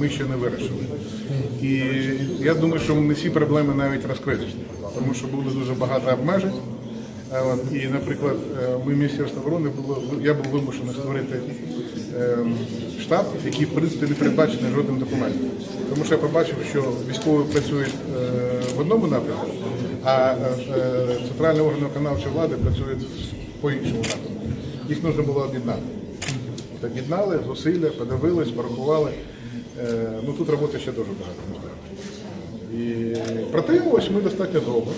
ми ще не вирішили. І я думаю, що ми всі проблеми навіть розкрили, тому що було дуже багато обмежень. Е, і, наприклад, е, ми Міністерство оборони було, я був вимушений створити е, штаб, який в принципі не передбачений жодним документом. Тому що я побачив, що військові працюють е, в одному напрямку, а центральні органи виконавчої влади працюють по іншому напрямку. Їх потрібно було об'єднати. Об'єднали зусилля, подивились, порахували. Е, Ну тут роботи ще дуже багато. І протримувалися ми достатньо довго.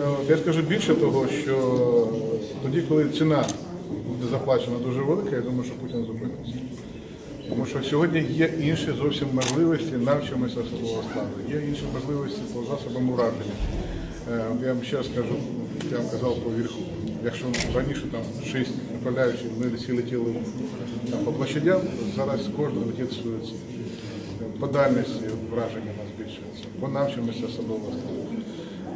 Е, Я скажу більше того, що тоді, коли ціна буде заплачена дуже велика, я думаю, що Путін зупиниться. Тому що сьогодні є інші зовсім можливості навчимося особового складу, є інші можливості по засобам ураження. Е, Я вам ще скажу, я вам казав по вірху. Якщо раніше там шість направляючих, ми всі летіли там, по площадям, зараз кожен летить свою ціль. По дальності враження у нас збільшується, по навчимося.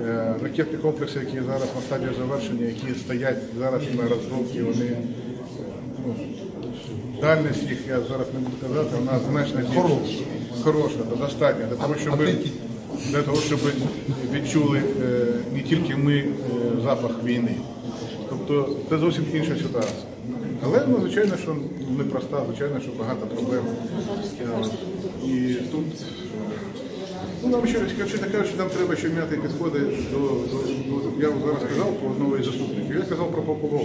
Е, Ракетні комплекси, які зараз на стадії завершення, які стоять зараз на розробці, вони ну, дальність їх я зараз не буду казати, вона значно більша. Хороша, достатня для того, щоб для того, щоб відчули е, не тільки ми е, запах війни. Тобто це зовсім інша ситуація. Але ну, звичайно, що непроста, звичайно, що багато проблем. Е, І тут Ну, нам ще скажу, така, що нам треба ще м'яти підходи до, до, до- я зараз сказав про одного із заступників, я сказав про Попова.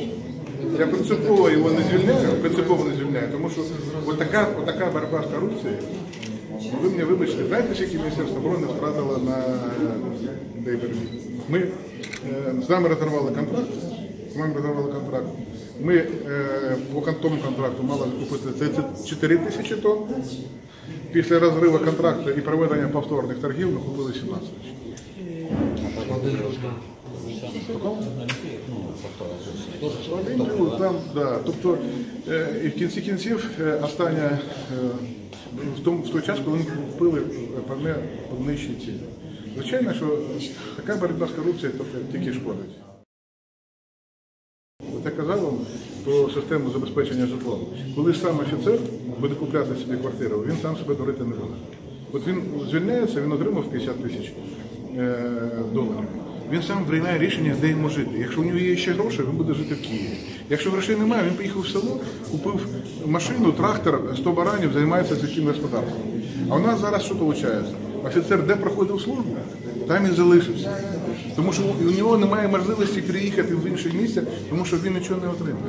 Я принципово його не звільняю, принципово не звільняю, тому що отака, отака боротьба з корупцією, ну, ви мені вибачте, знаєте, скільки Міністерство оборони втратило на Дейберві? Ми е, з нами розірвали контракт, з нами розірвали контракт. Ми е, по тому контракту мали купити 34 тисячі тонн. Після розриву контракту і проведення повторних торгів ми купили 17 тисяч. Там, да. Тобто, е, і в кінці кінців е, остання, е, в, тому, в той час, коли ми купили певне по нижчій ціні. Звичайно, що така боротьба з корупцією тільки- тільки шкодить. Я казав вам про систему забезпечення житлом. Коли сам офіцер буде купляти собі квартиру, він сам себе дурити не буде. От він звільняється, він отримав 50 тисяч е, доларів. Він сам приймає рішення, де йому жити. Якщо у нього є ще гроші, він буде жити в Києві. Якщо грошей немає, він поїхав в село, купив машину, трактор, 100 баранів, займається сільським господарством. А у нас зараз що виходить? Офіцер, де проходив службу, там і залишився. Тому що у нього немає можливості переїхати в інше місце, тому що він нічого не отримує.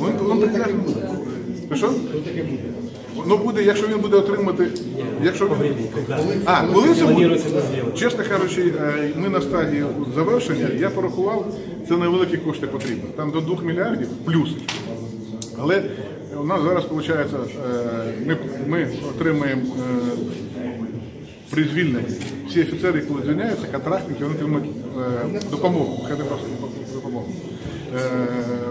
Він, він не буде. Що? Ну буде, якщо він буде отримати. Якщо. А, коли це буде? Чесно кажучи, е, ми на стадії завершення, я порахував, це невеликі кошти потрібно. Там до 2 мільярдів плюс. Але у нас зараз виходить, ми, ми отримаємо е, при звільненні. Всі офіцери, коли звільняються, контрактники, вони отримують е, допомогу. хай не просто допомогу. Е,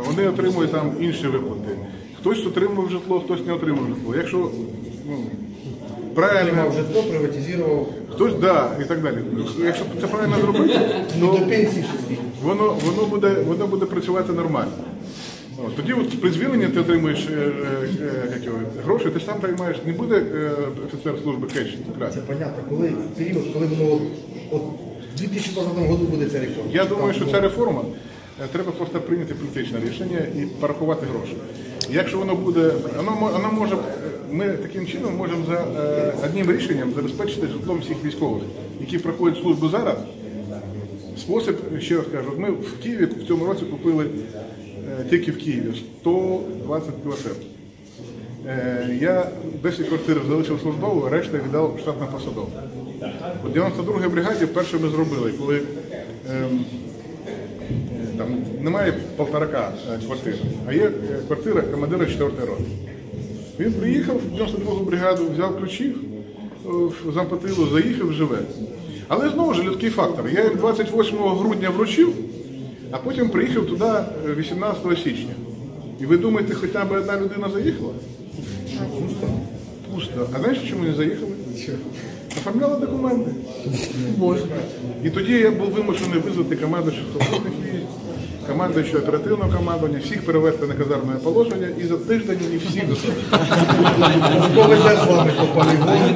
вони отримують там інші виплати. Хтось отримав житло, хтось не отримав житло. Якщо ну, правильно, житло, приватизував хтось да, і так далі. Якщо це правильно зробити, до то пенсії ще воно, воно, буде, воно буде працювати нормально. От, тоді от при звільненні ти отримуєш е, е, е, його, гроші, ти ж сам приймаєш, не буде е, офіцер служби кеш. Це понятно, коли період, коли воно от, в 2020 році буде ця реформа. Я думаю, що ця реформа е, треба просто прийняти політичне рішення і порахувати гроші. Якщо воно буде, воно, мо- воно може, ми таким чином можемо за е, одним рішенням забезпечити житлом всіх військових, які проходять службу зараз. Спосіб, ще раз кажу, ми в Києві в цьому році купили тільки в Києві 120 квартир. Е, Я 10 квартир залишив службову, решта віддав штатно посадову. У 92-й бригаді перше ми зробили, коли ем, е, там немає полторака е, квартир, а є е, квартира командира 4-ї роти. Він приїхав в 92-гу бригаду, взяв ключі е, в зампотилу, заїхав, живе. Але знову ж людський фактор. Я їм 28 грудня вручив, а потім приїхав туди е, 18 січня. І ви думаєте, хоча б одна людина заїхала? Пусто. Пусто. А знаєш, чому не заїхали? Оформляли документи. І тоді я був вимушений визвати команду шахтовних військ. командуючого оперативного командування, всіх перевести на казарне положення і за тиждень їх всіх засадити. Повезе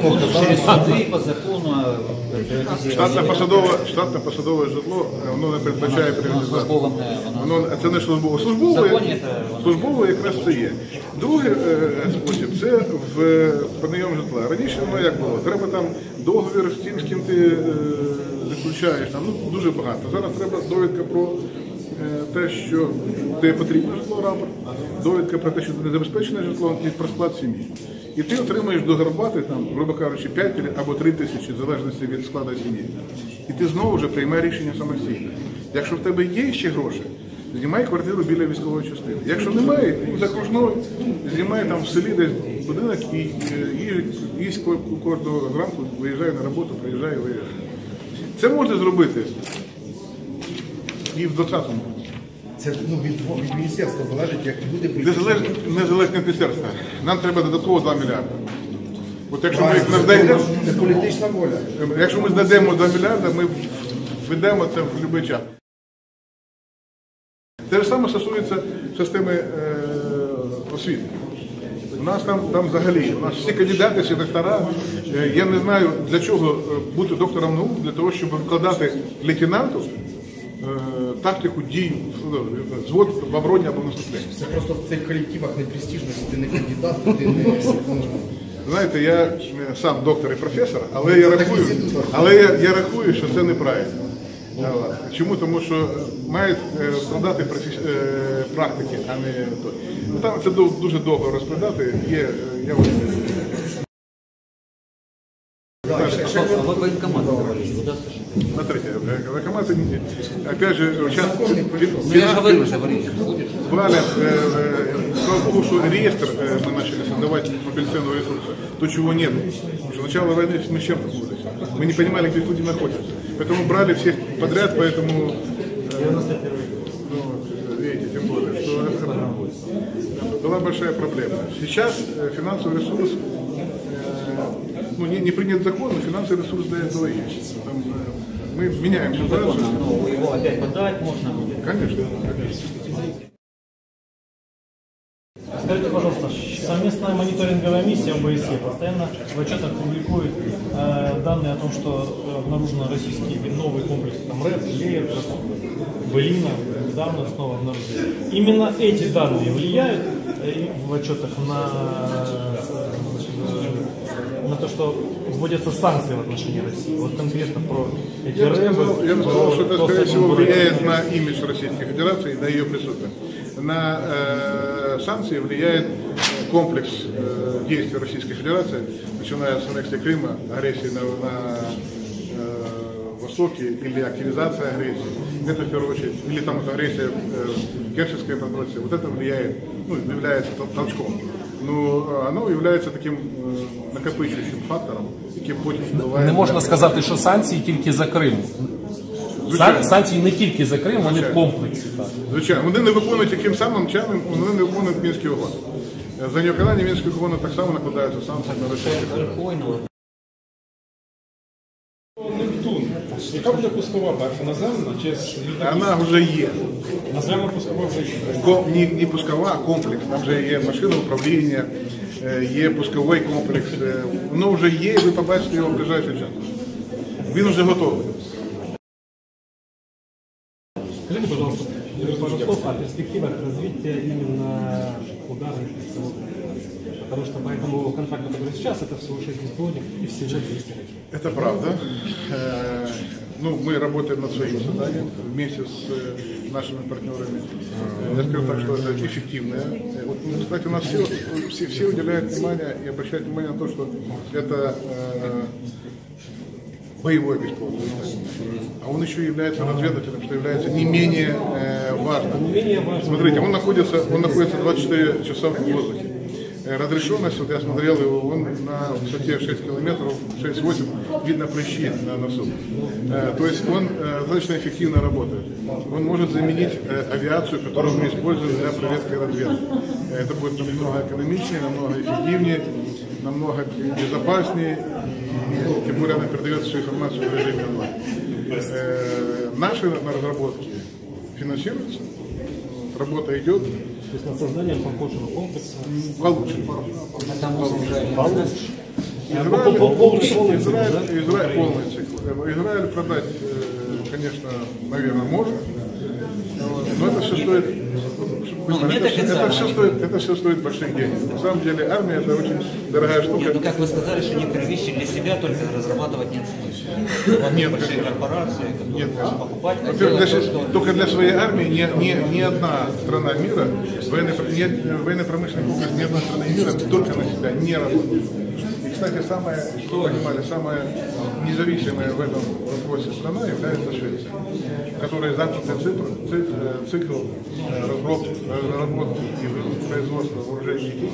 по Через суди по закону приватизації. Штатне посадове, штатне посадове житло, е, воно не передбачає приватизацію. воно- це не службове. Службове, службове якраз це є. Другий е, спосіб це в прийом житла. Раніше воно як було? Треба там договір з тим, з ким ти е, заключаєш. Там ну дуже багато. Зараз треба довідка про е, те, що тобі потрібно житло рапорт, довідка про те, що ти не забезпечене житло і про склад сім'ї. І ти отримаєш до гарбати, там, грубо кажучи, 5 або 3 тисячі, в залежності від складу сім'ї. І ти знову вже приймаєш рішення самостійно. Якщо в тебе є ще гроші, знімай квартиру біля військової частини. Якщо немає, за окружною, знімай там в селі десь будинок і е, їсть ко- кожного зранку, виїжджає на роботу, приїжджає виїжджає. Це можна зробити і в 20-му. Це ну, від, від міністерства залежить, як люди прийдуть. Незалежне незалежне міністерство. Нам треба додатково 2 мільярди. От якщо ми їх Це політична воля. якщо ми знайдемо 2 мільярди, ми введемо це в будь-який час. Те ж саме стосується системи е, освіти. У нас там, там взагалі, у нас всі кандидати, всі доктора. Е, я не знаю, для чого е, бути доктором наук, для того, щоб викладати лейтенанту е, тактику дій, ну, звод в обороні або наступленні. Це просто в цих колективах не престижно, ти не кандидат, ти не ну, Знаєте, я е, сам доктор і професор, але я рахую, але я, я рахую, що це неправильно. Чому? Тому що мають е, складати е, практики, а не то. Ну, Там це дуже довго розповідати. Є, я говорили, будет. Валя, э, э, слава богу, что реестр э, мы начали создавать мобилизационного ресурса, то, чего нет. Потому что начало войны мы с чем столкнулись? Мы не понимали, где люди находятся. Поэтому брали всех подряд, поэтому... э, ну, видите, тем более, что была большая проблема. Сейчас э, финансовый ресурс, ну, не, не принят закон, но финансовый ресурс для этого есть. Там, мы меняем ситуацию. Ну, его опять подать можно будет. Конечно, конечно. Скажите, пожалуйста, совместная мониторинговая миссия ОБСЕ постоянно в отчетах публикует э, данные о том, что э, обнаружено российские новые комплексы, там РЭД, Леер, Былина, недавно снова обнаружили. Именно эти данные влияют э, в отчетах на, что вводятся санкции в отношении России. Вот конкретно про эти Я бы рэбы, сказал, я бы сказал, что это, то, скорее всего, влияет на имидж Российской Федерации и на ее присутствие. На э, санкции влияет комплекс э, действий Российской Федерации, начиная с аннексии Крыма, агрессии на, на э, Востоке или активизация агрессии. Это в первую очередь, или там вот агрессия э, Керченская прокуратура, вот это влияет, ну, является тол- толчком. Э, оно являється таким э, накопичуючим фактором, який потім впливає Не можна сказати, що санкції тільки за Крим. Звичайно. Санкції не тільки за Крим, вони в комплексі. Так. Звичайно, вони не виконують таким самим чином, вони не виконують мінські угоди. За невиконання мінських угод так само накладаються санкції на Росію. Яка буде пускова перша наземна чи з Вона вже є. наземна пускова вже є? Ко- Не, не пускова, а комплекс. Там вже є машина управління, е, є пусковий комплекс. е, Воно вже є, і ви побачите його в ближайший час. Він вже готовий. Скажите, пожалуйста, пару слов о перспективах развития именно ударных беспилотных. Потому что по этому контракту, который сейчас, это всего 6 беспилотников и всего 200 ракет. Это правда. Э, Ну, мы работаем над своим заданием вместе с э, нашими партнерами. Я скажу так, что это эффективно. Э, Вот, ну, кстати, у нас все, все, все уделяют внимание и обращают внимание на то, что это э, боевой беспилотник. А он еще является разведывателем, что является не менее э, важным. Смотрите, он находится, он находится 24 часа в воздухе. Разрешенность, вот я смотрел его, он на высоте 6 километров, 6-8, видно прыщи на носу. Э, То есть он э, достаточно эффективно работает. Он может заменить э, авиацию, которую мы используем для проверки разведки. Это будет намного экономичнее, намного эффективнее, намного безопаснее, и тем более она передает всю информацию в режиме онлайн. Наши разработки финансируются. работа идет, То есть над созданием похожего комплекса. получше. Пол- пол- полный Израиль, да? Израиль полный цикл. Израиль продать, э, конечно, наверное, может. Вот. Но это все стоит. Ну, это, нет все- это все стоит, это все стоит больших денег. На самом деле армия это очень дорогая штука. Ну, как вы сказали, что некоторые вещи для себя только разрабатывать нет смысла. Нет, большие корпорации, которые Нет, покупать, а Во-первых, для то, что... только для своей армии ни, ни, ни одна страна мира, нет, военно-промышленный комплекс ни одной страны мира только на себя не работает. Кстати, самая, вы понимали, самая независимая в этом вопросе страна является Швеция, которая замкнутый цикл, цикл, э, разработки, и производства вооружений и.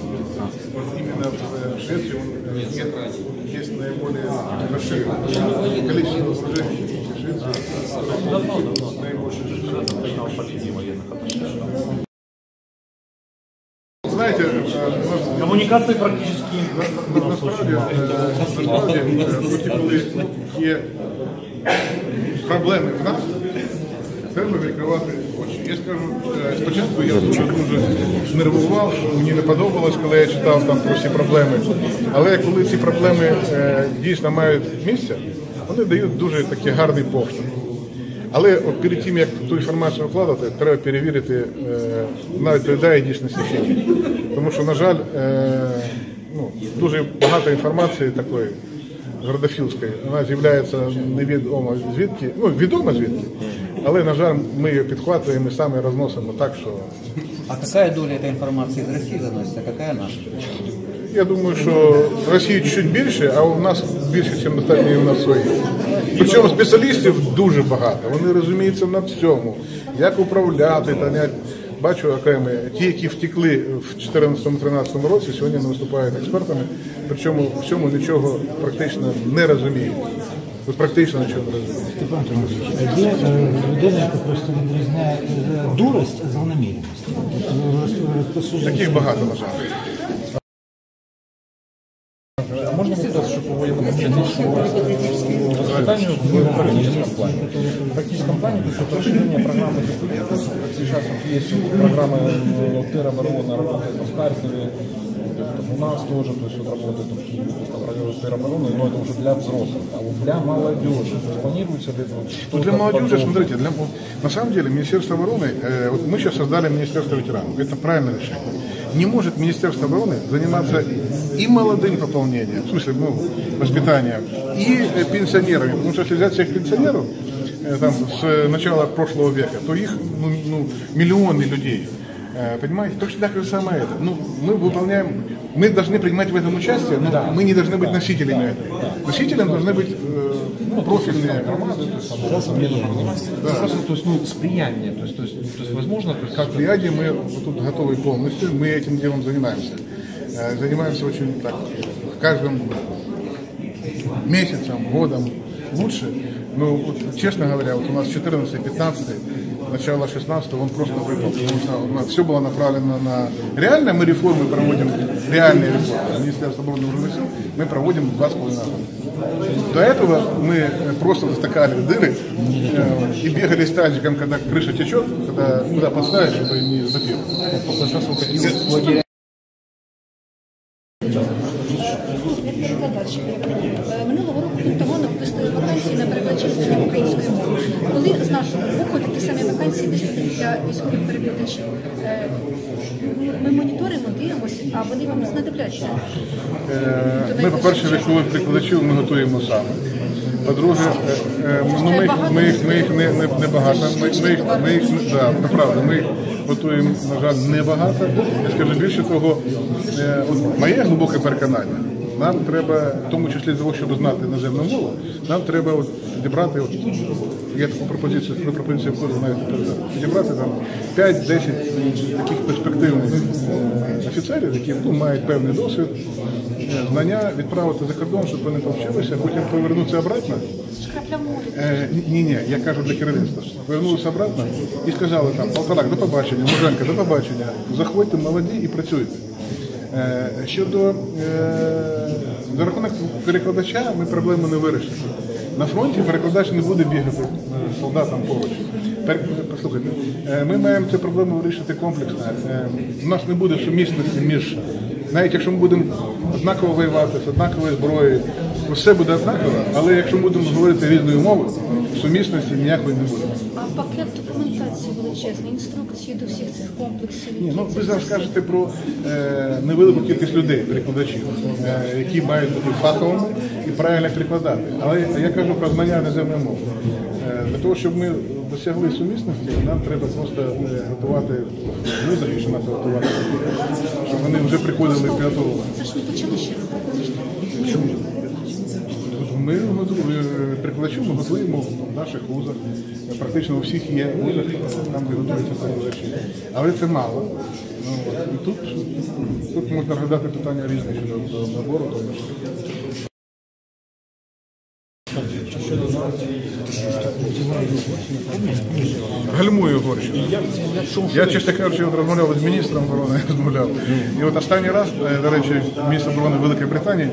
Вот именно в Швеции он, э, нет, есть наиболее расширенное количество вооружений и техники Швеции. У нас Коммуникации практически на- насправді, насправді е, коли є проблеми в нас, треба відкривати очі. Я скажу, е, спочатку я дуже дуже нервував, що мені не подобалось, коли я читав там про всі проблеми. Але коли ці проблеми е, дійсно мають місце, вони дають дуже такий гарний поштовх. Але от перед тим, як ту інформацію вкладати, треба перевірити, е, вона відповідає дійсності чи. Тому що, на жаль, е, ну, дуже багато інформації такої гордофілської, вона з'являється невідомо звідки, ну відомо звідки, але, на жаль, ми її підхватуємо і самі розносимо так, що А какая доля этой информации из России заносится, а какая наша? Я думаю, що в Росії чуть більше, а у нас більше, ніж достатньо і у нас своїх. Причому спеціалістів дуже багато. Вони розуміються на всьому, як управляти. Та я бачу окремі ті, які втекли в 2014-2013 році, сьогодні не виступають експертами. Причому в цьому нічого практично не розуміють. Практично нічого не розуміють. Степан Тимофійович, є е, людина, яка просто відрізняє е, дурость е, розсуджується- Таких багато, на жаль. Практическом плане, то есть расширение программы. Сейчас вот есть вот программа э, теробороны работает в Харькове, у нас тоже, то есть вот работает в Киеве, программа теробороны, но это уже для взрослых. А вот для молодежи, планируется ли вот Ну, что-то для молодежи, подобное? смотрите, для, вот на самом деле Министерство обороны, э, вот мы сейчас создали Министерство ветеранов, это правильное решение. Не может Министерство обороны заниматься и молодым пополнением, в смысле, ну, воспитанием, и э, пенсионерами, потому что если взять всех пенсионеров, там, с начала прошлого века, то их ну, ну, миллионы людей. Э, Понимаете, точно так же самое это. Ну, мы выполняем, мы должны принимать в этом участие, но мы не должны быть носителями этого. Носителем должны быть э, профильные команды, Да. То есть, ну, сприяние, то есть, то есть, то есть возможно, то есть, как Рияде мы вот тут готовы полностью, мы этим делом занимаемся. Э, Занимаемся очень так, каждым месяцем, годом лучше. Ну, вот, честно говоря, вот у нас 14 15 начало 16 он просто выпал, потому что у нас все было направлено на... Реально мы реформы проводим, реальные реформы. Министерство обороны вооруженных сил мы проводим два с половиной года. До этого мы просто затыкали дыры э, и бегали с тазиком, когда крыша течет, когда куда поставить, чтобы не перекладач. Дивимося, а вони вам знадобляться. Е, Ми, по-перше, військових прикладачів ми готуємо саме. По-друге, е, е, ну, ми, їх, ми, їх, ми їх не, не, не багато. Ми, ми їх, ми їх, да, це правда, ми їх готуємо, на жаль, небагато. Я скажу більше того, от моє глибоке переконання. Нам треба, в тому числі для того, щоб знати іноземну мову, нам треба от підібрати, от, є таку пропозицію, таку пропозицію входу навіть підібрати там 5-10 таких перспективних офіцерів, які ну, мають певний досвід, е, знання, відправити за кордон, щоб вони повчилися, потім повернутися обратно. Е, ні, ні, я кажу для керівництва. Повернулися обратно і сказали там, Полторак, до побачення, Муженка, до побачення, заходьте молоді і працюйте. Е, щодо е, за рахунок перекладача ми проблему не вирішили. На фронті перекладач не буде бігати е, солдатам поруч. Послухайте, е, ми маємо цю проблему вирішити комплексно. Е, У нас не буде сумісності між, навіть якщо ми будемо однаково воювати з однаковою зброєю, все буде однаково, але якщо ми будемо говорити різною мовою, сумісності ніякої не буде. А пакет документації величезний, інструкції до всіх цих комплексів. Ні, ну ви зараз кажете про е, невелику кількість людей, перекладачів, е, які мають бути фаховими і правильно перекладати. Але я кажу про знання іноземної мови. Е, для того, щоб ми досягли сумісності, нам треба просто е, готувати люди, що нас готувати, щоб вони вже приходили підготовлені. Це ж не почали ще. Ми перекладачів ми готуємо в наших вузах. Практично у всіх є вузах, там де готуються перекладачі. Але це мало. Ну, і тут, тут можна розглядати питання різних щодо набору. Тому що Гальмую Угорщину. Я, чесно кажучи, розмовляв з міністром оборони, розмовляв. І от останній раз, е, до речі, міністр оборони Великої Британії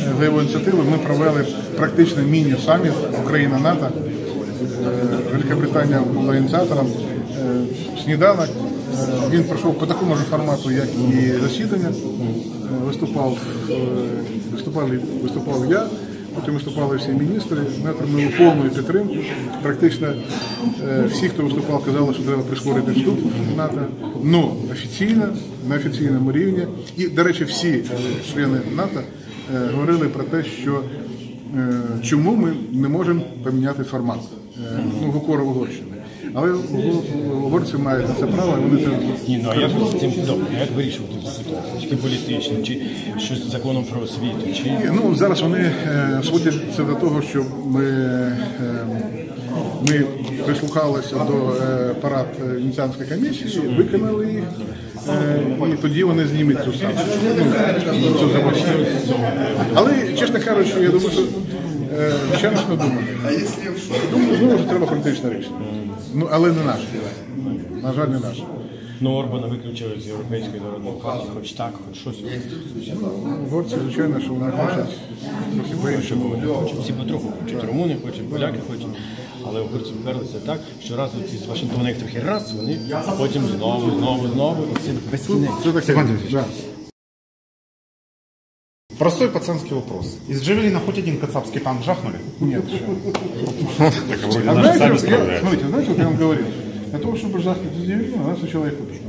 е, за його ініціативою ми провели практично міні-саміт Україна-НАТО. Е, Велика Британія була ініціатором. Сніданок. Він пройшов по такому ж формату, як і засідання. Виступав, е, виступав я. Потім виступали всі міністри, ми отримали повну підтримку. Практично е, всі, хто виступав, казали, що треба прискорити вступ в НАТО. Ну, офіційно, на офіційному рівні. І, до речі, всі члени НАТО е, говорили про те, що е, чому ми не можемо поміняти формат. Ну, в Угорщини. Але угорці мають на це право, і вони це Ні, ну а як з цим добре? Як вирішувати цю ситуацію? Чи політично, чи щось з законом про освіту, чи Ну зараз вони е, сводять це до того, що ми, е, ми прислухалися до е, парад е, Венеціанської комісії, виконали їх, е, і тоді вони знімуть цю санкцію. Ну, цю заборону. Але, чесно кажучи, я думаю, що е, чесно думаю. Думаю, знову ж треба політичне рішення. Ну, але не наше. На жаль, не наше. ну Орбана виключили з європейської народної партії, хоч так, хоч щось. Угорці, звичайно, що вони хочуть трохи по-іншому. Всі потроху хочуть. Румуни хочуть, поляки хочуть. Але угорці вперлися так, що раз от з Вашингтона їх трохи раз, вони, а потім знову, знову, знову. І це таке. Да. Простой пацанский вопрос. Из Джавелина хоть один кацапский танк жахнули? Нет. Так вроде А сами справляются. смотрите, знаете, вот я вам говорил, для того, чтобы жахнуть из у нас у человека купить.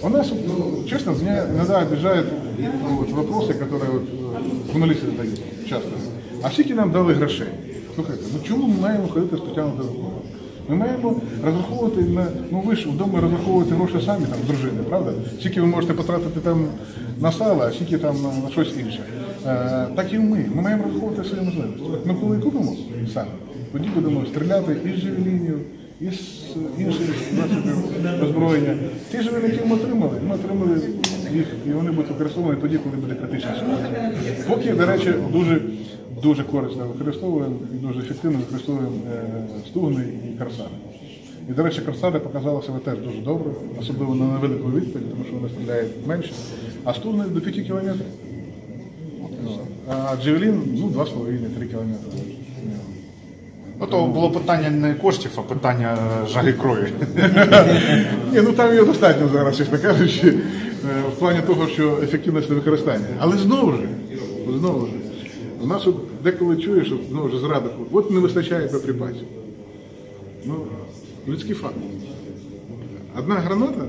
У нас, ну, честно, меня иногда обижают ну, вот, вопросы, которые вот, э, журналисты задают часто. А скільки нам дали грошей? Слухайте, ну чому ми маємо ходити з потягнутою рукою? Ми маємо розраховувати на, ну ви ж вдома розраховуєте гроші самі, там, дружини, правда? Скільки ви можете потратити там на сало, а скільки там на, щось інше. Е, так і ми. Ми маємо розраховувати свої можливості. Ми коли купимо самі, тоді будемо стріляти із джевелінів, із інших засобів озброєння. Ті ж які ми отримали, ми отримали їх, і вони будуть використовувані тоді, коли буде критична ситуація. Поки, до речі, дуже дуже корисно використовуємо і дуже ефективно використовуємо е, стугни і корсари. І, до речі, корсари показали себе теж дуже добре, особливо на невелику відстань, тому що вони стріляють менше, а стугни до 5 кілометрів. А Джевелін ну, 2,5-3 кілометри. Ну то було питання не коштів, а питання жаги крові. Ні, ну там його достатньо зараз, чесно кажучи, е, в плані того, що ефективність використання. Але знову ж, знову ж, у нас от деколи чуєш, що знову ж зрада, от не вистачає боєприпасів. Ну, людський факт. Одна граната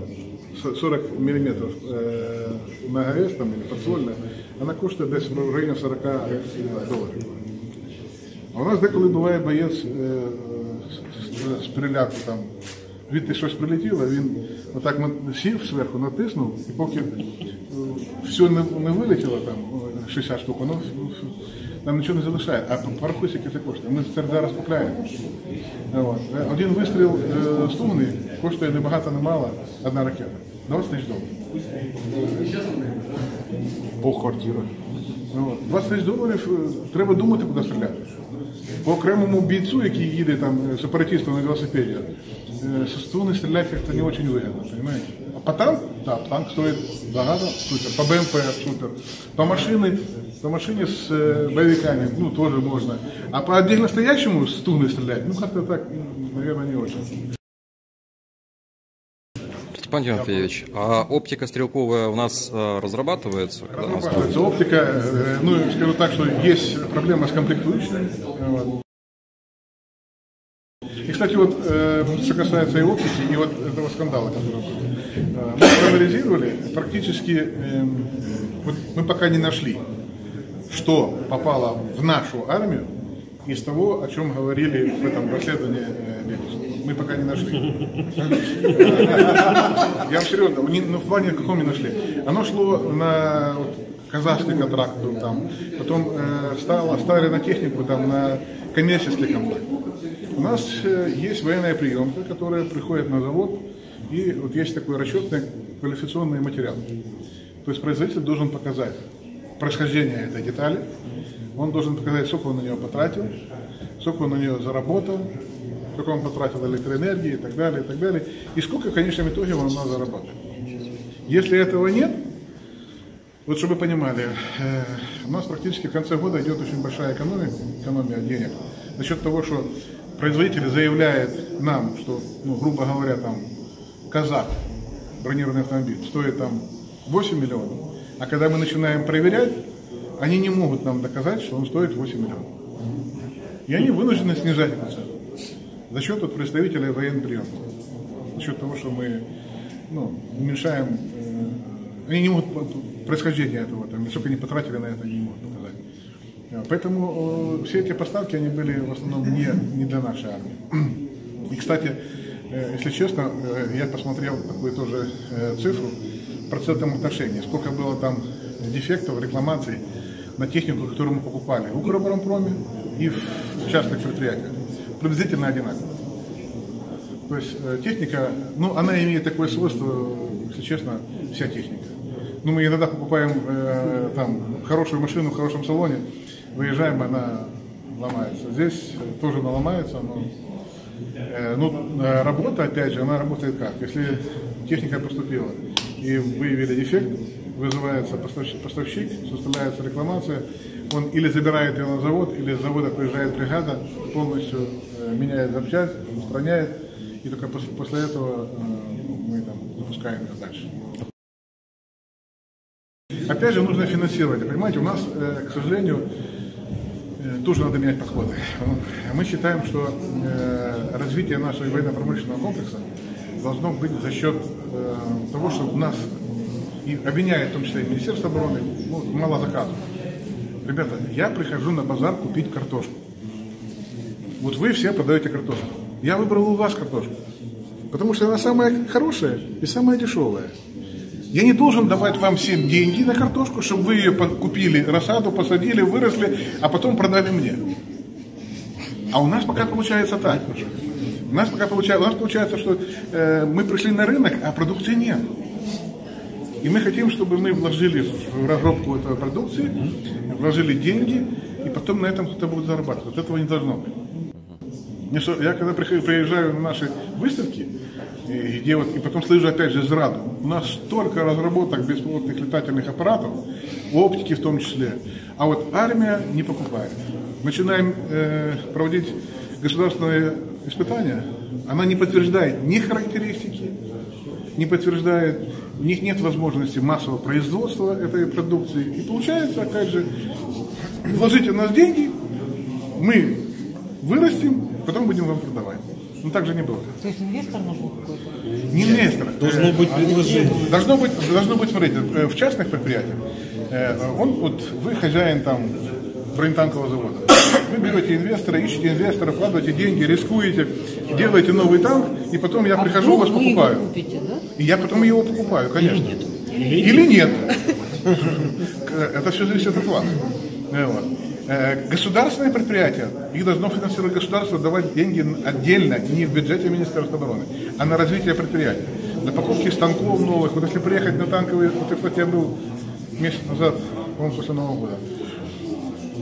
40 мм на ГС там, или вона коштує десь в районі 40 доларів. А у нас деколи буває боєць е, с- стріляти там, звідти щось прилетіло, він отак сів зверху, натиснув, і поки е, все не, вилетіло, там, е, 60 штук, воно ну, там нічого не залишає. А порахуй, скільки це коштує. Ми це зараз купляємо. От. Е, Один вистріл е, стугни коштує не багато, не мало, одна ракета. 20 тисяч доларів. Полквартири. Ну, от. 20 тисяч доларів е, треба думати, куди стріляти. По окремому бійцу, який їде там е, сепаратистом на велосипеді, е, со струны стрелять как-то не очень выгодно, понимаете? А по танку, да, танк стоит дорого, супер. По БМП супер. По машины По машине с э, боевиками, ну, тоже можно. А по отдельно стоящему с туной стрелять, ну, как-то так, наверное, не очень. Степан Тимофеевич, а оптика стрелковая у нас э, разрабатывается? Разрабатывается оптика, э, ну, скажу так, что есть проблема с комплектующими. Вот. И, кстати, вот, э, что касается и оптики, и вот этого скандала, который был. Э, мы проанализировали, практически э, вот мы пока не нашли, что попало в нашу армию из того, о чем говорили в этом расследовании э. Мы пока не нашли. Я вам серьезно, ну, в плане каком не нашли. Оно шло на вот, казахский контракт был там, потом э, стало, стали на технику там, на коммерческий контракт. У нас э, есть военная приемка, которая приходит на завод, и вот есть такой расчетный квалификационный материал. То есть производитель должен показать происхождение этой детали, он должен показать, сколько он на нее потратил, сколько он на нее заработал, сколько он потратил электроэнергии и так далее, и так далее, и сколько в конечном итоге он надо заработать. Если этого нет, вот чтобы вы понимали, э, у нас практически в конце года идет очень большая экономия, экономия денег. За счет того, что производитель заявляет нам, что, ну, грубо говоря, там, казак, бронированный автомобиль, стоит там 8 миллионов, а когда мы начинаем проверять, они не могут нам доказать, что он стоит 8 миллионов. И они вынуждены снижать эту цену за счет вот представителей военприемов, за счет того, что мы ну, уменьшаем, э, они не могут происхождение этого, там, сколько они потратили на это, они не могут показать. Э, Поэтому э, все эти поставки, они были в основном не, не для нашей армии. И, кстати, э, если честно, э, я посмотрел такую тоже э, цифру процентном отношении, сколько было там дефектов, рекламаций на технику, которую мы покупали в Укроборонпроме и в частных предприятиях. Приблизительно одинаково. То есть э, техника, ну, она имеет такое свойство, если честно, вся техника. Ну, мы иногда покупаем э, там хорошую машину в хорошем салоне, выезжаем, она ломается. Здесь э, тоже она ломается, но э, ну, э, работа, опять же, она работает как? Если техника поступила и выявили дефект, вызывается поставщик, поставщик, составляется рекламация, он или забирает ее на завод, или с завода приезжает бригада, полностью э, меняет запчасть, устраняет, и только после, после этого э, мы там запускаем ее дальше. Опять же, нужно финансирование. Понимаете, у нас, э, к сожалению, тоже надо менять подходы. Мы считаем, что развитие нашего военно-промышленного комплекса должно быть за счет э, того, что у нас и обвиняет в том числе и Министерство обороны, ну, мало заказов. Ребята, я прихожу на базар купить картошку. Вот вы все продаете картошку. Я выбрал у вас картошку. Потому что она самая хорошая и самая дешевая. Я не должен давать вам всем деньги на картошку, чтобы вы ее купили, рассаду посадили, выросли, а потом продали мне. А у нас пока получается так. У нас пока получается, у нас получается, что э, мы пришли на рынок, а продукции нет. И мы хотим, чтобы мы вложили в разработку этой продукции, вложили деньги, и потом на этом кто-то будет зарабатывать. Вот этого не должно быть. Мне что, Я когда приезжаю на наши выставки, и, где вот, и потом слышу опять же зраду, у нас столько разработок беспилотных летательных аппаратов, оптики в том числе, а вот армия не покупает. Начинаем э, проводить государственные испытания, она не подтверждает ни характеристики, не подтверждает, у них нет возможности массового производства этой продукции. И получается, опять же, вложите в нас деньги, мы вырастим, потом будем вам продавать. Ну так же не было. То есть инвестор нужен какой-то? Не инвестор. Должно Э, быть предложение. Должно быть, должно быть, смотрите, э, в частных предприятиях, э, он, вот вы хозяин там бронетанкового завода. Вы берете инвестора, ищете инвестора, вкладываете деньги, рискуете, делаете новый танк, и потом я прихожу, вас вы его покупаю. купите, да? И я потом его покупаю, конечно. Или нет. К- Это все зависит от вас. Э, вот. Э, Государственные предприятия, их должно финансировать государство, давать деньги отдельно, не в бюджете Министерства обороны, а на развитие предприятий. Для покупки станков новых. Вот если приехать на танковый, вот я был месяц назад, по-моему, после Нового года,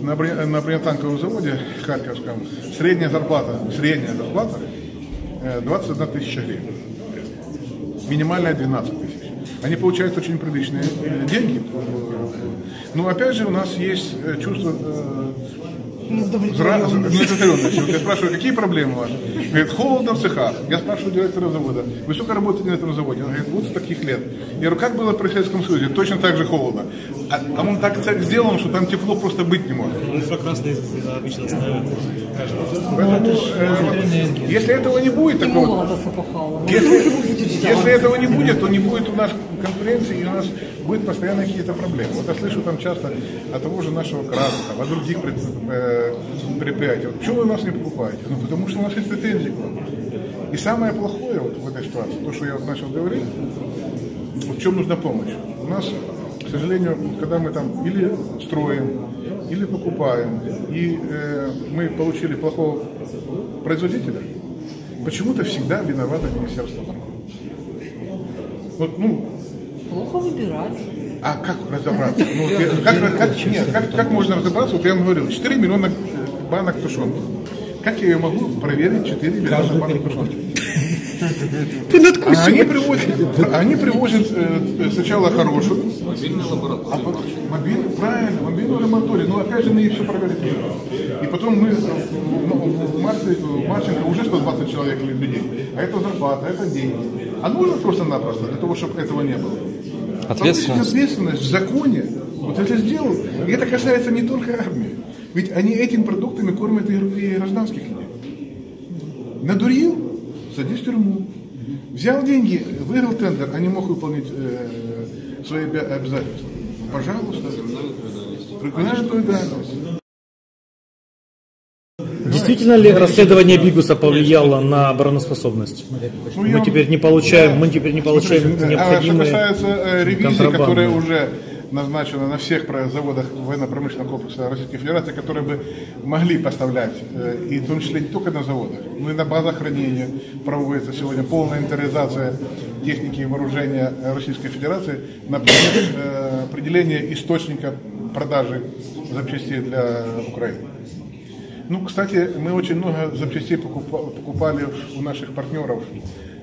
на, на бронетанковом заводе Харьковском средняя зарплата, средняя зарплата э, 21 тысяча гривен. Минимальная 12 тысяч. Они получают очень приличные э, деньги. Но опять же у нас есть э, чувство э. Вот Я спрашиваю, какие проблемы у вас? Говорит, холодно в цехах. Я спрашиваю директора завода, вы сколько работаете на этом заводе? Он говорит, вот с таких лет. Я говорю, как было при Советском Союзе? Точно так же холодно. А, а он так сделан, что там тепло просто быть не может. Инфракрасные обычно ставят. Поэтому, э, вот, если этого не будет, такого, если, если этого не будет, то не будет у нас конкуренции, и у нас будет постоянно какие-то проблемы. Вот я слышу там часто от того же нашего Краса, там, от других пред- э, предприятий. Вот, почему вы нас не покупаете? Ну, потому что у нас есть претензии к вам. И самое плохое вот в этой ситуации, то, что я вот начал говорить, вот в чем нужна помощь. У нас, к сожалению, когда мы там или строим, или покупаем, и э, мы получили плохого производителя, почему-то всегда виновато Министерство. Вот, ну, Плохо выбирать. а как разобраться? Ну, как, как- нет, как, как можно разобраться? Вот я вам говорил, 4 миллиона э, банок тушенки. Как я ее могу проверить 4 миллиона банок тушенки? А Они привозят, они привозят э, сначала хорошую, а потом мобильную, правильно, мобильную лабораторию. Но опять же мы их все можем. И потом мы э, ну, в Марсе, в Марченко уже 120 человек или людей. А это зарплата, это деньги. А нужно просто-напросто для того, чтобы этого не было. Ответственность. Ответственность в законе. Вот это сделал. И это касается не только армии. Ведь они этим продуктами кормят и, и гражданских людей. Надурил, садись в тюрьму. Взял деньги, выиграл тендер, а не мог выполнить э, свои обя- обязательства. Пожалуйста. Криминальная ответственность. Действительно ли расследование Бигуса повлияло на обороноспособность? Ну, Мы теперь не получаем, мы теперь не получаем Слушайте, А что необходимые касается э, ревизии, контрабанды. которая уже назначена на всех заводах военно-промышленного комплекса Российской Федерации, которые бы могли поставлять, э, и в том числе не только на заводах, но и на базах хранения проводится сегодня полная инвентаризация техники и вооружения Российской Федерации на э, определения источника продажи запчастей для Украины. Ну, кстати, мы очень много запчастей покупа- покупали у наших партнеров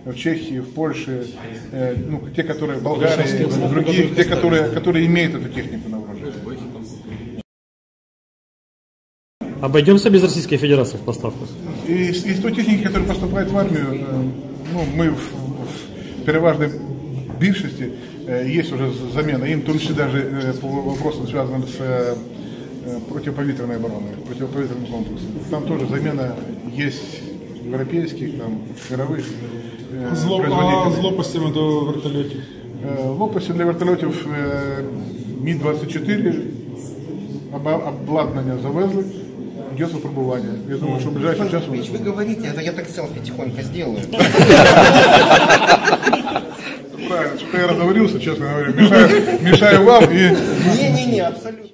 в Чехии, в Польше, э, ну, те, которые в Болгарии, в других, те, которые, которые имеют эту технику на вооружении. Обойдемся без Российской Федерации в поставках. И из, из той техники, которая поступает в армию, э, ну, мы в, в переважной більшості э, есть уже замена им, в том числе даже э, по вопросам, связанным с э, э, противоповітряной обороной, противоповітряным комплексом. Там тоже замена есть европейских, там, мировых э, З лоп- а производителей. з лопастями до вертольотів. Э, Лопасти для вертольотів э, Мі-24, оба- обладнання завезли, йде випробування. Я думаю, що в ближайший час... Ильич, вы говорите, это я так селфи тихонько сделаю. Правильно, что я разговорился, честно говоря. Мешаю, мешаю вам и... Не-не-не, абсолютно.